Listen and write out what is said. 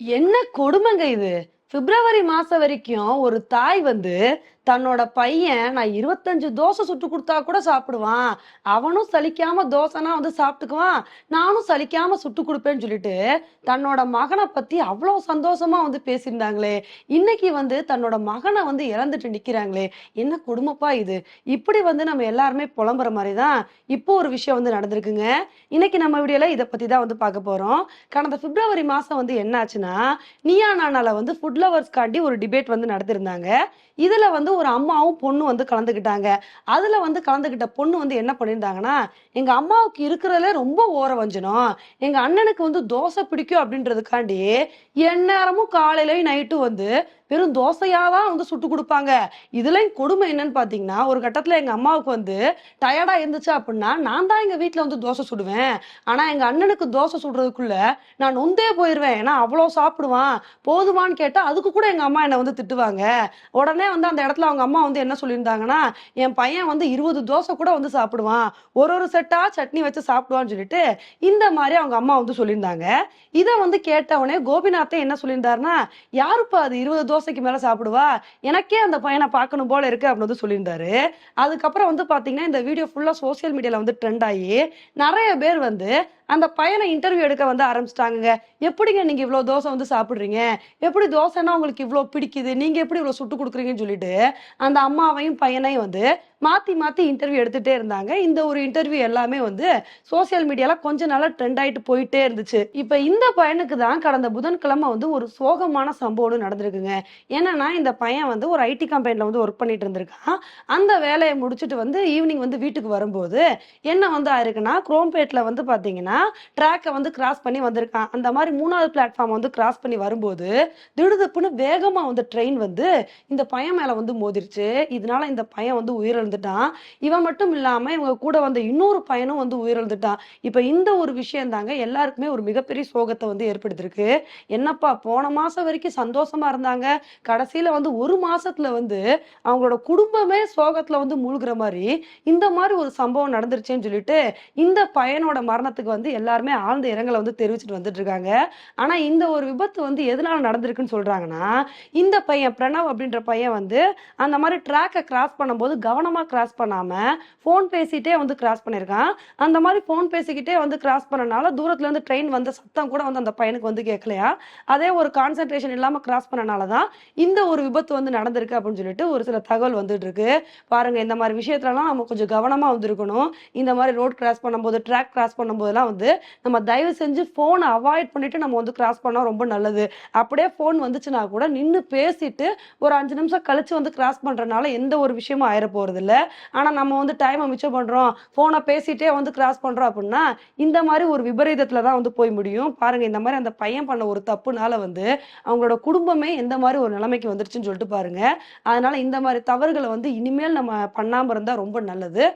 என்ன கொடுமைங்க இது? பிப்ரவரி மாசம் வரைக்கும் ஒரு தாய் வந்து தன்னோட பையன் நான் இருபத்தஞ்சு தோசை சுட்டு கொடுத்தா கூட சாப்பிடுவான். அவனும் சலிக்காம தோசைனா வந்து சாப்பிட்டுக்குவான். நானும் சலிக்காம சுட்டு கொடுப்பேன்னு சொல்லிட்டு தன்னோட மகனை பத்தி அவ்வளோ சந்தோஷமா வந்து பேசியிருந்தாங்களே. இன்னைக்கு வந்து தன்னோட மகனை வந்து இறந்துட்டு நிக்கிறாங்களே. என்ன குடும்பப்பா இது? இப்படி வந்து நம்ம எல்லாருமே புலம்புற மாதிரி தான் இப்போ ஒரு விஷயம் வந்து நடந்திருக்குங்க. இன்னைக்கு நம்ம வீடியோல இதை பத்தி தான் வந்து பார்க்க போறோம். கடந்த பிப்ரவரி மாசம் வந்து என்ன ஆச்சுன்னா நியா நானால வந்து ஃபுட் லவர்ஸ்க்காண்டி ஒரு டிபேட் வந்து நடத்திருந்தாங்க. இதுல வந்து ஒரு அம்மாவும் பொண்ணு வந்து கலந்துக்கிட்டாங்க. அதுல வந்து கலந்துக்கிட்ட பொண்ணு வந்து என்ன பண்ணியிருந்தாங்கன்னா எங்க அம்மாவுக்கு இருக்கிறதுல ரொம்ப ஓர வஞ்சனம். எங்க அண்ணனுக்கு வந்து தோசை பிடிக்கும் அப்படின்றதுக்காண்டி எந்நேரமும் காலையிலையும் நைட்டும் வந்து வெறும் தோசையா தான் வந்து சுட்டு கொடுப்பாங்க. இதுலையும் கொடுமை என்னன்னு பாத்தீங்கன்னா ஒரு கட்டத்துல எங்க அம்மாவுக்கு வந்து டயர்டா இருந்துச்சு அப்படின்னா நான் தான் எங்க வீட்டில் வந்து தோசை சுடுவேன். ஆனா எங்க அண்ணனுக்கு தோசை சுடுறதுக்குள்ள நான் நொந்தே போயிருவேன். ஏன்னா அவ்வளோ சாப்பிடுவான். போதுமான்னு கேட்டா அதுக்கு கூட எங்க அம்மா என்னை வந்து திட்டுவாங்க. உடனே வந்து அந்த இடத்துல அவங்க அம்மா வந்து என்ன சொல்லியிருந்தாங்கன்னா என் பையன் வந்து இருபது தோசை கூட வந்து சாப்பிடுவான். ஒரு ஒரு செட்டா சட்னி வச்சு சாப்பிடுவான்னு சொல்லிட்டு இந்த மாதிரி அவங்க அம்மா வந்து சொல்லியிருந்தாங்க. இதை வந்து கேட்டவனே கோபிநாத்தே என்ன சொல்லியிருந்தாருன்னா யாருப்பா அது இருபது தோசைக்கு மேல சாப்பிடுவா? எனக்கே அந்த பையனை பார்க்கணும் போல இருக்கு அப்படின்னு வந்து சொல்லியிருந்தாரு. அதுக்கப்புறம் வந்து பாத்தீங்கன்னா இந்த வீடியோ ஃபுல்லா சோசியல் மீடியால வந்து ட்ரெண்ட் ஆகி நிறைய பேர் வந்து அந்த பையனை இன்டர்வியூ எடுக்க வந்து ஆரம்பிச்சிட்டாங்க எப்படிங்க நீங்க இவ்வளவு தோசை வந்து சாப்பிடுறீங்க? எப்படி தோசைன்னா உங்களுக்கு இவ்வளவு பிடிக்குது? நீங்க எப்படி இவ்வளவு சுட்டு கொடுக்குறீங்கன்னு சொல்லிட்டு அந்த அம்மாவையும் பையனையும் வந்து மாத்தி மாத்தி இன்டர்வியூ எடுத்துட்டே இருந்தாங்க. இந்த ஒரு இன்டர்வியூ எல்லாமே வந்து சோசியல் மீடியால கொஞ்ச நாளா ட்ரெண்ட் ஆயிட்டு போயிட்டே இருந்துச்சு. இப்ப இந்த பையனுக்கு தான் கடந்த புதன்கிழமை வந்து ஒரு சோகமான சம்பவம் நடந்திருக்குங்க. ஏன்னா இந்த பையன் வந்து ஒரு ஐடி கம்பெனில வந்து ஒர்க் பண்ணிட்டு இருந்திருக்கான். அந்த வேலையை முடிச்சுட்டு வந்து ஈவினிங் வந்து வீட்டுக்கு வரும்போது என்ன வந்து ஆயிருக்குன்னா குரோம்பேட்ல வந்து பாத்தீங்கன்னா ட்ராக்கை வந்து கிராஸ் பண்ணி வந்திருக்கான். அந்த மாதிரி மூணாவது பிளாட்ஃபார்ம் வந்து கிராஸ் பண்ணி வரும்போது திடுதுப்புன்னு வேகமாக வந்து ட்ரெயின் வந்து இந்த பையன் மேலே வந்து மோதிருச்சு. இதனால இந்த பையன் வந்து உயிரிழந்துட்டான். இவன் மட்டும் இல்லாமல் இவங்க கூட வந்த இன்னொரு பையனும் வந்து உயிரிழந்துட்டான். இப்போ இந்த ஒரு விஷயம் தாங்க எல்லாருக்குமே ஒரு மிகப்பெரிய சோகத்தை வந்து ஏற்படுத்திருக்கு. என்னப்பா போன மாதம் வரைக்கும் சந்தோஷமா இருந்தாங்க. கடைசியில் வந்து ஒரு மாசத்துல வந்து அவங்களோட குடும்பமே சோகத்தில் வந்து மூழ்கிற மாதிரி இந்த மாதிரி ஒரு சம்பவம் நடந்துருச்சேன்னு சொல்லிட்டு இந்த பையனோட மரணத்துக்கு வந்து எல்லாருமே ஆழ்ந்த இரங்கலை வந்து தெரிவிச்சுட்டு வந்துட்டு இருக்காங்க ஆனா இந்த ஒரு விபத்து வந்து எதனால நடந்திருக்குன்னு சொல்றாங்கன்னா இந்த பையன் பிரணவ் அப்படின்ற பையன் வந்து அந்த மாதிரி ட்ராக்கை கிராஸ் பண்ணும்போது கவனமா கிராஸ் பண்ணாம ஃபோன் பேசிட்டே வந்து கிராஸ் பண்ணியிருக்கான். அந்த மாதிரி ஃபோன் பேசிக்கிட்டே வந்து கிராஸ் பண்ணனால தூரத்துல இருந்து ட்ரெயின் வந்த சத்தம் கூட வந்து அந்த பையனுக்கு வந்து கேட்கலையா? அதே ஒரு கான்சென்ட்ரேஷன் இல்லாம கிராஸ் பண்ணனால தான் இந்த ஒரு விபத்து வந்து நடந்திருக்கு அப்படின்னு சொல்லிட்டு ஒரு சில தகவல் வந்துட்டு இருக்கு பாருங்க இந்த மாதிரி விஷயத்துலலாம் நம்ம கொஞ்சம் கவனமா வந்திருக்கணும் இந்த மாதிரி ரோட் கிராஸ் பண்ணும்போது ட்ராக் கிராஸ் பண்ணும்போதெல்லாம் வந்து நம்ம தயவு செஞ்சு ஃபோனை அவாய்ட் பண்ணிட்டு நம்ம வந்து கிராஸ் பண்ணால் ரொம்ப நல்லது. அப்படியே ஃபோன் வந்துச்சுன்னா கூட நின்று பேசிட்டு ஒரு அஞ்சு நிமிஷம் கழிச்சு வந்து கிராஸ் பண்ணுறனால எந்த ஒரு விஷயமும் ஆயிட போகிறது இல்லை ஆனால் நம்ம வந்து டைமை மிச்சம் பண்ணுறோம் ஃபோனை பேசிட்டே வந்து கிராஸ் பண்ணுறோம் அப்படின்னா இந்த மாதிரி ஒரு விபரீதத்தில் தான் வந்து போய் முடியும். பாருங்க இந்த மாதிரி அந்த பையன் பண்ண ஒரு தப்புனால வந்து அவங்களோட குடும்பமே எந்த மாதிரி ஒரு நிலைமைக்கு வந்துருச்சுன்னு சொல்லிட்டு பாருங்க. அதனால இந்த மாதிரி தவறுகளை வந்து இனிமேல் நம்ம பண்ணாமல் இருந்தால் ரொம்ப நல்லது.